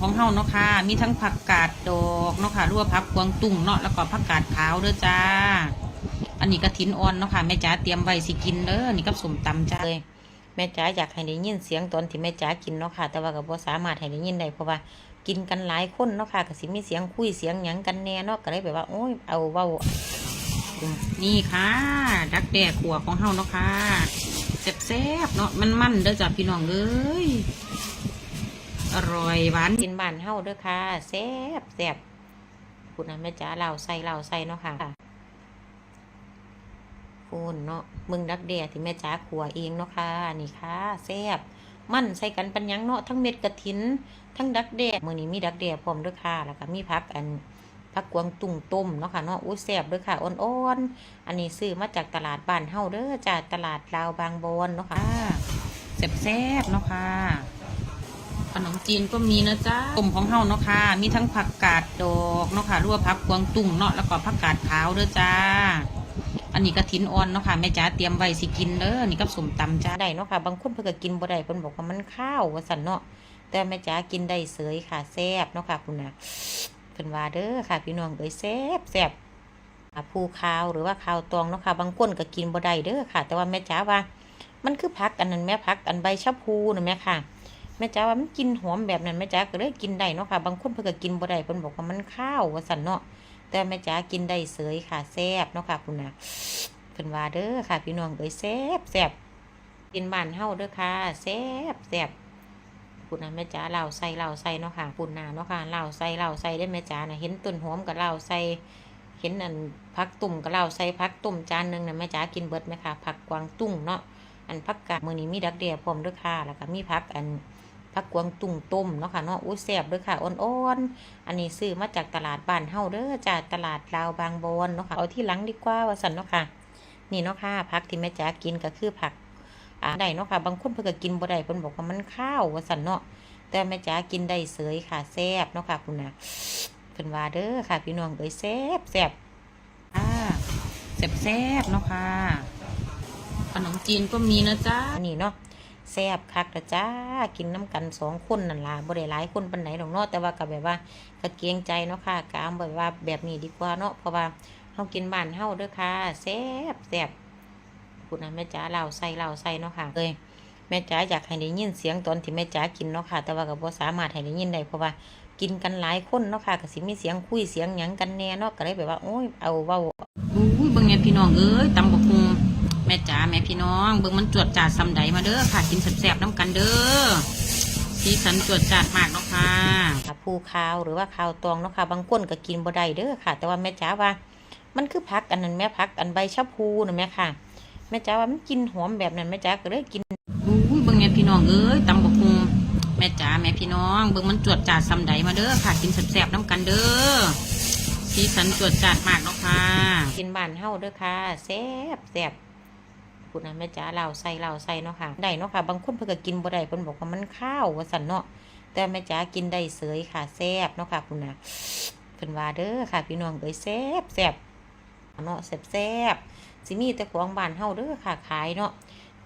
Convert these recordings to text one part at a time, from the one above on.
ของเฮาเนาะค่ะ มีทั้งผักกาดดอกเนาะค่ะหรือว่าผักกวางตุ้งเนาะแล้วก็ผักกาดขาวเด้อจ้า อันนี้กระถินอ่อนเนาะค่ะแม่จ๋าเตรียมไว้สิกินเด้อนี่กับสมตำจ้าเลยแม่จ๋าอยากให้ได้ยินเสียงตอนที่แม่จ๋ากินเนาะค่ะ แต่ว่าก็บ่สามารถให้ได้ยินได้เพราะว่ากินกันหลายคนเนาะค่ะก็สิมีเสียงคุยเสียงหยังกันแน่เนาะก็เลยแบบว่าโอ้ยเอาเว้านี่ค่ะ ดักแด้ขัวของเฮาเนาะค่ะแซ่บๆเนาะมันมันๆเด้อจ้าพี่น้องเอ้ย อร่อยหวานกินบ้านเฮาด้อค่ะแซ่บแซ่บพูดนะแม่จ๋าเราใส่เราใส่เนาะค่ะฟูนเนาะมึงดักแด่ที่แม่จ๋าขัวเองเนาะค่ะนี่ค่ะแซ่บมันใส่กันปัญญังเนาะทั้งเม็ดกระถิน ทั้งดักแด่มื้อนี้มีดักแด่พร้อมด้วยค่ะแล้วก็มีผักอันผักกวางตุ้งต้มเนาะค่ะเนาะอุ้ยแซ่บด้วยค่ะอ่อนๆอันนี้ซื้อมาจากตลาดบ้านเฮาเด้อจากตลาดลาวบางบอนเนาะค่ะแซ่บๆเนาะค่ะ นมจีนก็มีนะจ๊ะกลมของเฮาเนาะค่ะ มีทั้งผักกาดดอกเนาะค่ะหรือว่าผักกวางตุ้งเนาะแล้วก็ผักกาดขาวเด้อจ้า อันนี้กระถินอ่อนเนาะค่ะแม่จ๋าเตรียมไว้สิกินเด้อนี่กับสมตำจ้าได้เนาะค่ะ บางคนเพิ่นก็กินบ่ได้เพิ่นบอกว่ามันข้าวว่าซั่นเนาะแต่แม่จ๋ากินได้เสยค่ะแซ่บเนาะค่ะคุณน่ะเพิ่นว่าเด้อค่ะ พี่น้องเอ้ยแซ่บแซ่บอะภูคาวหรือว่าข้าวตองเนาะค่ะ บางคนก็กินบ่ได้เด้อค่ะ แต่ว่าแม่จ๋าว่า มันคือผักอันนั้นแม่ผักอันใบชะพูน่ะแม่ค่ะ แม่จ๋าว่ามันกินหอมแบบนั้นแม่จ๋าก็เลยกินได้เนาะค่ะ บางคนเพิ่นก็กินบ่ได้เพิ่นบอกว่ามันข้าวว่าซั่นเนาะแต่แม่จ๋ากินได้เสยค่ะแซ่บเนาะค่ะคุณนะเพิ่นว่าเด้อค่ะ พี่น้องเอ้ยแซ่บแซ่บกินบ้านเฮาเด้อค่ะแซ่บแซ่บปุ่นะแม่จ๋าเหล่าใส่เหล่าใส่เนาะค่ะปุ่นน่ะเนาะค่ะเหล่าใส่เหล่าใส่ได้แม่จ๋านะเห็นต้นหอมกับเหล่าใส่เห็นอันผักตุ่มกับเหล่าใส่ผักตุ่มจานหนึงนะแม่จ๋ากินเบิดไหมค่ะผักกวางตุ้งเนาะอันผักกาดมือนี้มีดักแด้พร้อมด้อค่ะแล้วก็มีผักอัน ผักกวางตุ้งต้มเนาะค่ะเนาะอุ้ยแซ่บเด้อค่ะอ่อนๆอันนี้ซื้อมาจากตลาดบ้านเฮาเด้อจากตลาดลาวบางบอนเนาะค่ะเอาที่หลังดีกว่าว่าซั่นเนาะค่ะ นี่เนาะค่ะผักที่แม่จ๋ากินก็คือผักอ่าได้เนาะค่ะบางคนเพิ่นก็กินบ่ได้เพิ่นบอกว่ามันข้าวว่าซั่นเนาะแต่แม่จ๋ากินได้เสยค่ะแซ่บเนาะค่ะคุณน่ะเพิ่นว่าเด้อค่ะ พี่น้องเอ้ยแซ่บแซ่บอ่าแซ่บแซ่บเนาะค่ะขนมจีนก็มีนะจ๊ะนี่เนาะ แซ่บคักละจ้ากินน้ำกันสองคนนั่นล่ะบ่ได้หลายคนปานไหนดอกเนาะแต่ว่าก็แบบว่าก็เกรงใจเนาะค่ะกามแบบว่าแบบนี้ดีกว่าเนาะเพราะว่าเฮากินบ้านเฮาเด้อค่ะแซ่บแซ่บพูดนะแม่จ๋าเราใส่เราใส่เนาะค่ะเลยแม่จ๋าอยากให้ได้ยินเสียงตอนที่แม่จ๋ากินเนาะค่ะ แต่ว่าก็บ่สามารถให้ได้ยินได้เพราะว่ากินกันหลายคนเนาะค่ะก็สิมีเสียงคุยเสียงหยังกันแน่เนาะก็เลยแบบว่าโอ้ยเอาเว้าอุ้ยบิ่งแม่พี่น้องเอ้ยตำบักหุ่ง แม่จ๋าแม่พี่น้องเบิ่งมันจวดจาดซำใดมาเด้อค่ะกินแซ่บๆน้ำกันเด้อสีสันจวดจาดมากเนาะค่ะภูคาวหรือว่าข้าวตองเนาะค่ะบางคนก็กินบ่ได้เด้อค่ะ แต่ว่าแม่จ๋าว่า มันคือผักอันนั้นแม่ผักอันใบชะพูนะแม่ค่ะแม่จ๋าว่ามันกินหอมแบบนั้นแม่จ๋าก็เลยกินอุ้ยเบิ่งแม่พี่น้องเอ้ยตำบักหุ่งแม่จ๋าแม่พี่น้องเบิ่งมันจวดจาดซำใดมาเด้อค่ะกินแซ่บๆน้ำกันเด้อสีสันจวดจาดมากเนาะค่ะ กินบ้านเฮาเด้อค่ะแซ่บแซ่บ พูดนะแม่จ๋าเราใส่เราใส่เนาะค่ะได้เนาะค่ะ บางคนเพิ่นก็กินบ่ได้เพิ่นบอกว่ามันข้าวว่าซั่นเนาะแต่แม่จ๋ากินได้เสยค่ะแซ่บเนาะค่ะคุณนะเพิ่นว่าเด้อค่ะ พี่น้องเอ้ยแซ่บแซ่บเนาะแซ่บๆสิมีแต่ของบ้านเฮาเด้อค่ะขายเนาะ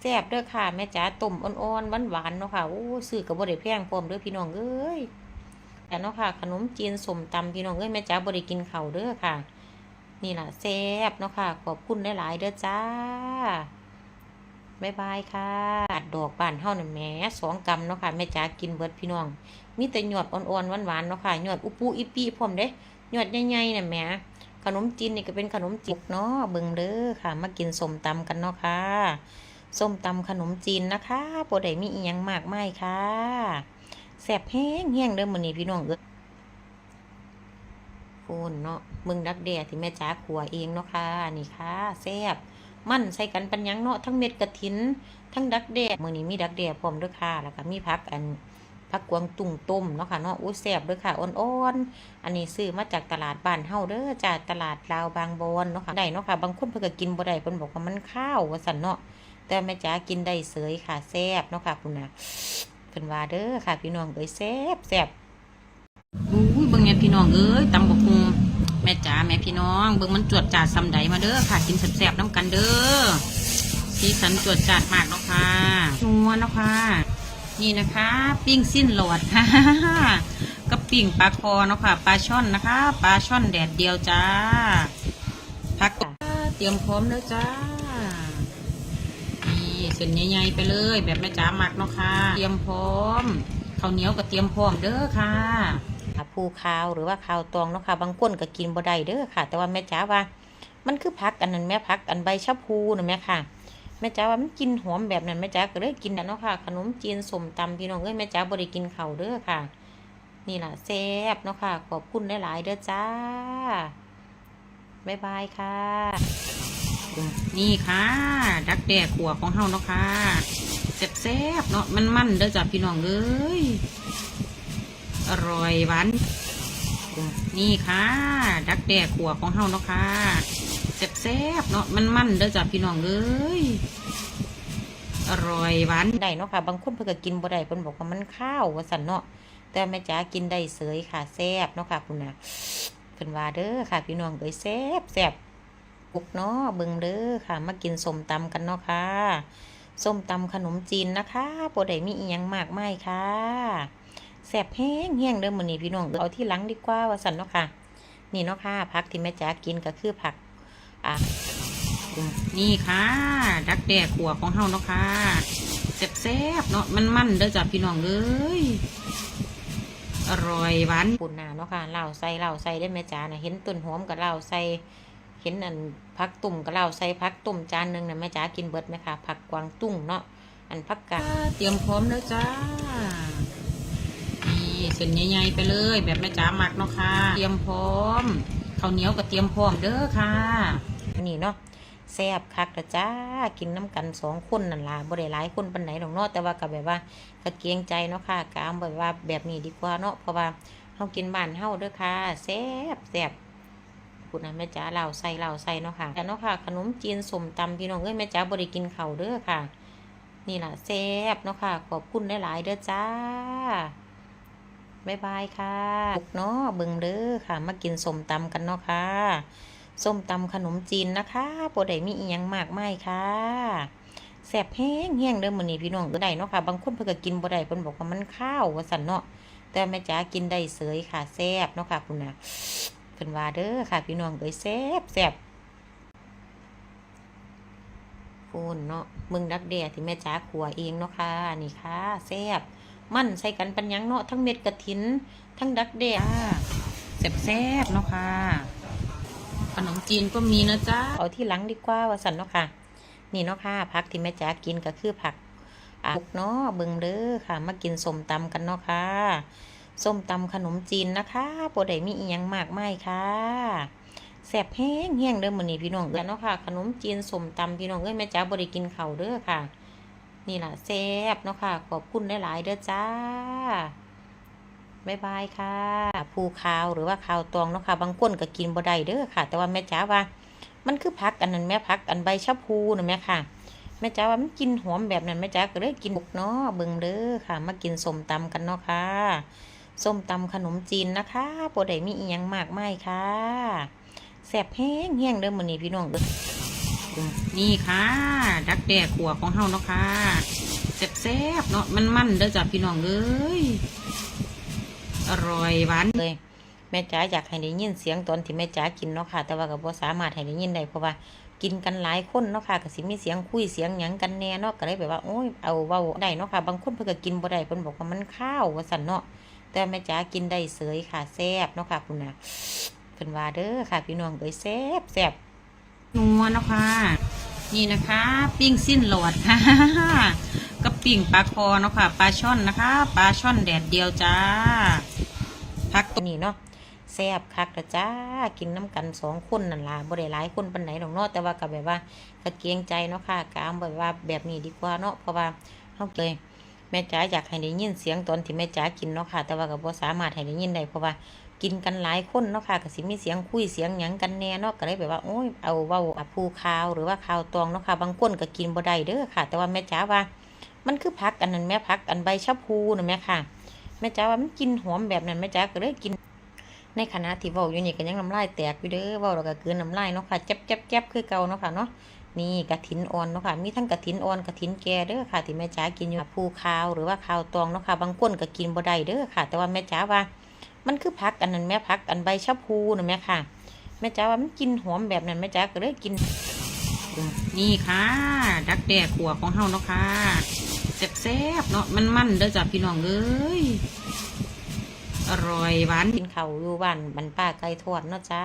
แซ่บเด้อค่ะแม่จ๋าต้มอ่อนๆหวานๆเนาะค่ะโอ้ซื้อก็บ่ได้แพงพร้อมเด้อพี่น้องเอ้ยแต่เนาะค่ะ ขนมจีนสมตำพี่น้องเอ้ยแม่จ๋าบ่ได้กินข้าวเด้อค่ะ นี่ล่ะแซ่บเนาะค่ะขอบคุณหลายๆเด้อจ้า บ๊ายบายค่ะ ดอกบานเฮานั่นแหมสองกำเนาะค่ะแม่จ๋ากินเบิดพี่น้อง มีแต่หยอดอ่อนๆหวานๆเนาะค่ะหยอดอุปูอีปีพร้อมเด้หยอดใหญ่ๆน่ะแหมขนมจีนนี่ก็เป็นขนมจีนเนาะเบิ่งเด้อค่ะ มากินส้มตำกันเนาะค่ะส้มตำขนมจีนนะคะบ่ได้มีอีหยังมากมายค่ะแซ่บแห้งแห้งเด้อมื้อนี้พี่น้องเอ้ยโฟนเนาะมึงดักแด่ที่แม่จ๋าขัวเองเนาะค่ะนี่ค่ะแซ่บ มันใส่กันปัญญังเนาะทั้งเม็ดกระถิน ทั้งดักแด่มื้อนี้มีดักแด่พร้อมด้วยค่ะแล้วก็มีผักอันผักกวางตุ้งต้มเนาะค่ะเนาะอุ้ยแซ่บด้วยค่ะอ่อนๆ อันนี้ซื้อมาจากตลาดบ้านเฮาเด้อจากตลาดลาวบางบอนเนาะค่ะได้เนาะค่ะบางคนเพิ่นก็กินบ่ได้เพิ่นบอกว่ามันข้าวว่าซั่นเนาะแต่แม่จ๋ากินได้เสยค่ะแซ่บเนาะค่ะคุณน่ะเพิ่นว่าเด้อค่ะพี่น้องเอ้ยแซ่บแซ่บอุ้ยเบิ่งแม่พี่น้องเอ้ยตำบักหุ่ง แม่จ๋าแม่พี่น้อง เบิ่งมันจวดจาดซำใดมาเด้อค่ะกินแซ่บๆน้ำกันเด้อสีสันจวดจาดมากเนาะค่ะนัวเนาะค่ะนี่นะคะ ปิ้งสิ้นหลอดค่ะก็ปิ้งปลาคอเนาะค่ะปลาช่อนนะคะปลาช่อนแดดเดียวจ้าพักเตรียมพร้อมแล้วจ้านี่เส้นใหญ่ๆไปเลย แบบแม่จ๋าหมักเนาะค่ะ เตรียมพร้อมข้าวเหนียวก็เตรียมพร้อมเด้อค่ะ ผูขาวหรือว่าข้าวตองเนาะค่ะ บางคนก็กินบ่ได้เด้อค่ะ แต่ว่าแม่จ๋าว่า มันคือพักอันนั้นแม่พักอันใบชะพูนะแม่ค่ะแม่จ๋าว่ามันกินหอมแบบนั้นแม่จ๋าก็เลยกินนะเนาะค่ะ ขนมจีนสมตำพี่น้องเอ้ยแม่จ๋าบ่ได้กินข้าวเด้อค่ะ นี่ล่ะแซ่บเนาะค่ะ ขอบคุณหลายๆเด้อจ้าบ๊ายบายค่ะ นี่ค่ะ ดักแด้ขัวของเฮาเนาะค่ะแซ่บๆเนาะมันมันๆเด้อจ้าพี่น้องเอ้ย อร่อยหวานนี่ค่ะดักแด้ขัวของเฮาเนาะค่ะแซ่บๆเนาะมันมันเด้อจ้าพี่น้องเอ้ยอร่อยหวานได้เนาะค่ะ บางคนเพิ่นก็กินบ่ได้เพิ่นบอกว่ามันข้าวว่าซั่นเนาะแต่แม่จ๋ากินได้เสยค่ะแซ่บเนาะค่ะคุณน่ะเพิ่นว่าเด้อค่ะ พี่น้องเอ้ยแซ่บแซ่บปุกเนาะเบิ่งเด้อค่ะ มากินส้มตำกันเนาะค่ะส้มตำขนมจีนนะคะบ่ได้มีอีหยังมากมายค่ะ แซ่บแห้งแห้งเด้อมื้อนี้พี่น้องเอาที่หลังดีกว่าว่าซั่นเนาะค่ะ นี่เนาะค่ะผักที่แม่จ๋ากินก็คือผักอะนี่ค่ะ ดักแด้ขัวของเฮาเนาะค่ะแซ่บๆเนาะมันมันเด้อจ้ะพี่น้องเอ้ยอร่อยหวานปุ่นนาเนาะค่ะเหล่าใส่เหล่าใส่ได้ไหมจ้านะเห็นต้นหอมกับเหล่าใส่เห็นอันพักตุ่มกับเหล่าใส่พักตุ่มจานหนึ่งนะแม่จ๋ากินเบิดไหมคะผักกวางตุ้งเนาะอันพักกาดเตรียมพร้อมแล้วจ้า เส้นใหญ่ๆไปเลย แบบแม่จ๋าหมักเนาะค่ะ เตรียมพร้อมข้าวเหนียวก็เตรียมพร้อมเด้อค่ะนี่เนาะแซ่บคักละจ้ากินน้ำกันสองคนนั่นล่ะบ่ได้หลายคนปานไหนหรอกเนาะแต่ว่าก็แบบว่าก็เกรงใจเนาะค่ะกามแบบว่าแบบนี้ดีกว่าเนาะเพราะว่าเฮากินบ้านเฮาเด้อค่ะแซ่บแซ่บคุณนะแม่จ๋าเหล่าใส่เหล่าใส่เนาะค่ะแต่เนาะค่ะ ขนมจีนสมตำพี่น้องเอ้ยแม่จ๋าบ่ได้กินเข้าเด้อค่ะ นี่ล่ะแซ่บเนาะค่ะ ขอบคุณหลายๆเด้อจ้า บ๊ายบายค่ะปุกเนาะเบิ่งเด้อค่ะ มากินส้มตำกันเนาะค่ะ ส้มตำขนมจีนนะคะบ่ได้มีอีหยังมากมายค่ะแซ่บแห้งแห้งเด้อมื้อนี้พี่น้องก็ได้เนาะค่ะ บางคนเพิ่นก็กินบ่ได้เพิ่นบอกว่ามันข้าวว่าซั่นเนาะ แต่แม่จ๋ากินได้เสยค่ะแซ่บเนาะค่ะคุณน่ะเพิ่นว่าเด้อค่ะ พี่น้องเอ้ยแซ่บแซ่บฟูนเนาะมึงดักแด่ที่แม่จ๋าขัวเองเนาะค่ะ นี่ค่ะแซ่บ มันใส่กันปันยังเนาะทั้งเม็ดกระถิน ทั้งดักแด่แซ่บแซ่บๆเนาะค่ะขนมจีนก็มีนะจ๊ะเอาที่หลังดีกว่าว่าซั่นเนาะค่ะ นี่เนาะค่ะผักที่แม่จ๋ากินก็คือผักอะเนาะเบิ่งเด้อค่ะ มากินส้มตำกันเนาะค่ะส้มตำขนมจีนนะคะบ่ได้มีอีหยังมากมายค่ะแซ่บแห้งแห้งเด้อมื้อนี้พี่น้องเอ้ยเนาะค่ะ ขนมจีนส้มตำพี่น้องเอ้ยแม่จ๋าบ่ได้กินข้าวเด้อค่ะ นี่ล่ะแซ่บเนาะค่ะ ขอบคุณหลายๆเด้อจ้าบ๊ายบายค่ะภูขาวหรือว่าขาวตองเนาะค่ะ บางคนก็กินบ่ได้เด้อค่ะ แต่ว่าแม่จ๋าว่า มันคือพักอันนั้นแม่พักอันใบชะพูนะแม่ค่ะแม่จ๋าว่ามันกินหอมแบบนั้นแม่จ๋าก็เลยกินบุกเนาะเบิ่งเด้อค่ะ มากินส้มตำกันเนาะค่ะส้มตำขนมจีนนะคะบ่ได้มีอีหยังมากมายค่ะแซ่บแห้งแห้งเด้อมื้อนี้พี่น้องเด้อ นี่ค่ะ ดักแด้ขัวของเฮาเนาะค่ะแซ่บๆเนาะมันมันเด้อจ้ะพี่น้องเอ้ยอร่อยหวานเลยแม่จ๋าอยากให้ได้ยินเสียงตอนที่แม่จ๋ากินเนาะค่ะ แต่ว่าก็บ่สามารถให้ได้ยินได้เพราะว่ากินกันหลายคนเนาะค่ะก็สิมีเสียงคุยเสียงหยังกันแน่เนาะก็เลยแบบว่าโอ้ยเอาเว้าได้เนาะค่ะ บางคนเพิ่นก็กินบ่ได้เพิ่นบอกว่ามันข้าวว่าซั่นเนาะแต่แม่จ๋ากินได้เสยค่ะแซ่บเนาะค่ะคุณน่ะเพิ่นว่าเด้อค่ะ พี่น้องเอ้ยแซ่บแซ่บ นัวนะค่ะนี่นะคะ ปิ้งสิ้นหลอดค่ะกับปิ้งปลาคอเนาะค่ะปลาช่อนนะคะปลาช่อนแดดเดียวจ้าพักตัวนี้เนาะแซ่บคักละจ้ากินน้ำกันสองคนนั่นล่ะบ่ได้หลายคนปานไหนหรอกเนาะแต่ว่าก็แบบว่าก็เกรงใจเนาะค่ะกามแบบว่าแบบนี้ดีกว่าเนาะเพราะว่าเฮาเลยแม่จ๋าอยากให้ได้ยินเสียงตอนที่แม่จ๋ากินเนาะค่ะ แต่ว่าก็บ่สามารถให้ได้ยินได้เพราะว่า กินกันหลายคนเนาะค่ะก็สิมีเสียงคุยเสียงหยังกันแน่เนาะก็เลยแบบว่าโอ้ยเอาเว้าอะภูขาวหรือว่าขาวตองเนาะค่ะบางคนก็กินบ่ได้เด้อค่ะ แต่ว่าแม่จ๋าว่า มันคือผักอันนั้นแม่ผักอันใบชะพูนะแม่ค่ะแม่จ๋าว่ามันกินหอมแบบนั้นแม่จ๋าก็เลยกิน ในขณะที่เว้าอยู่นี่ก็ยังน้ำลายแตกอยู่เด้อเว้าแล้วก็กลืนน้ำลายเนาะค่ะแจ๊บแจ๊บแจ๊บคือเก่าเนาะค่ะเนาะนี่กระถินอ่อนเนาะค่ะ มีทั้งกระถินอ่อนกระถินแก่เด้อค่ะ ที่แม่จ๋ากินอยู่ภูขาวหรือว่าขาวตองเนาะค่ะ บางคนก็กินบ่ได้เด้อค่ะ แต่ว่าแม่จ๋าว่า มันคือพักอันนั้นแม่พักอันใบชะพูนะแม่ค่ะ แม่จ๋าว่ามันกินหอมแบบนั้นแม่จ๋าก็เลยกิน นี่ค่ะ ดักแด้ขัวของเฮาเนาะค่ะแซ่บๆเนาะมันมันเด้อจ้ะพี่น้องเอ้ยอร่อยหวานกินข้าวอยู่บ้านบรรป้าไก่ทอดเนาะจ้า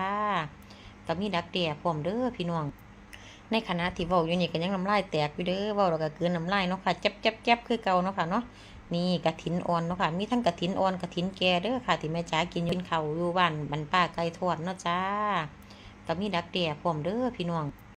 ก็มีดักแด้พร้อมเด้อพี่น้อง ในขณะที่เว้าอยู่นี่ก็ยังน้ำลายแตกอยู่เด้อเว้าแล้วก็กลืนน้ำลายเนาะค่ะแจ๊บๆๆคือเก่าเนาะค่ะเนาะ นี่กระถินอ่อนเนาะค่ะ มีทั้งกระถินอ่อนกระถินแก่เด้อค่ะ ที่แม่จ๋ากินอยู่กินข้าอยู่บ้านบรรป้าไก่ทอดเนาะจ้าก็มีดักแด้พร้อมเด้อพี่น้อง